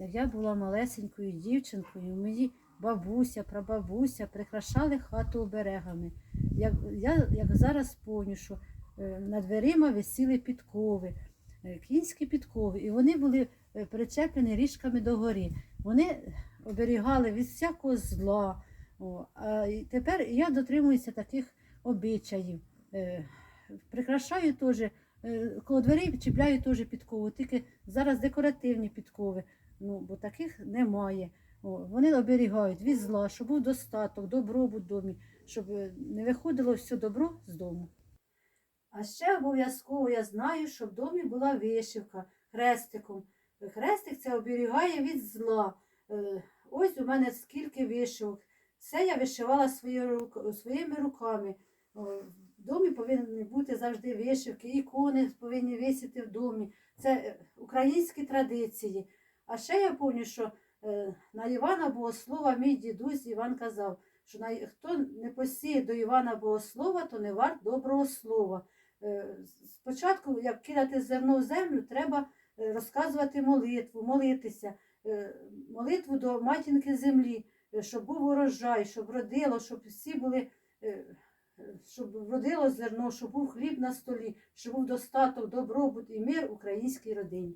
як я була малесенькою дівчинкою, мої бабуся, прабабуся прикрашали хату оберегами. Як, я як зараз помню, що е, над дверима висіли підкови, е, кінські підкови, і вони були е, причеплені ріжками догори. Вони оберігали від всякого зла. О, а тепер я дотримуюся таких обичаїв. Прикрашаю теж, коло дверей чіпляю теж підкову, тільки зараз декоративні підкови, ну, бо таких немає. О, вони оберігають від зла, щоб був достаток, добробут в домі, щоб е, не виходило все добро з дому. А ще обов'язково я знаю, що в домі була вишивка хрестиком. Хрестик це оберігає від зла. Е, Ось у мене скільки вишивок. Це я вишивала свої своїми руками. В домі повинні бути завжди вишивки, ікони повинні висіти в домі. Це е, українські традиції. А ще я пам'ятаю, що е, на Івана Богослова мій дідусь Іван казав, що хто не посіє до Івана Богослова, то не варт доброго слова. Е, Спочатку, як кидати зерно в землю, треба е, розказувати молитву, молитися, молитву до матінки землі, щоб був урожай, щоб родило, щоб всі були, щоб вродило зерно, щоб був хліб на столі, щоб був достаток, добробут і мир українській родині.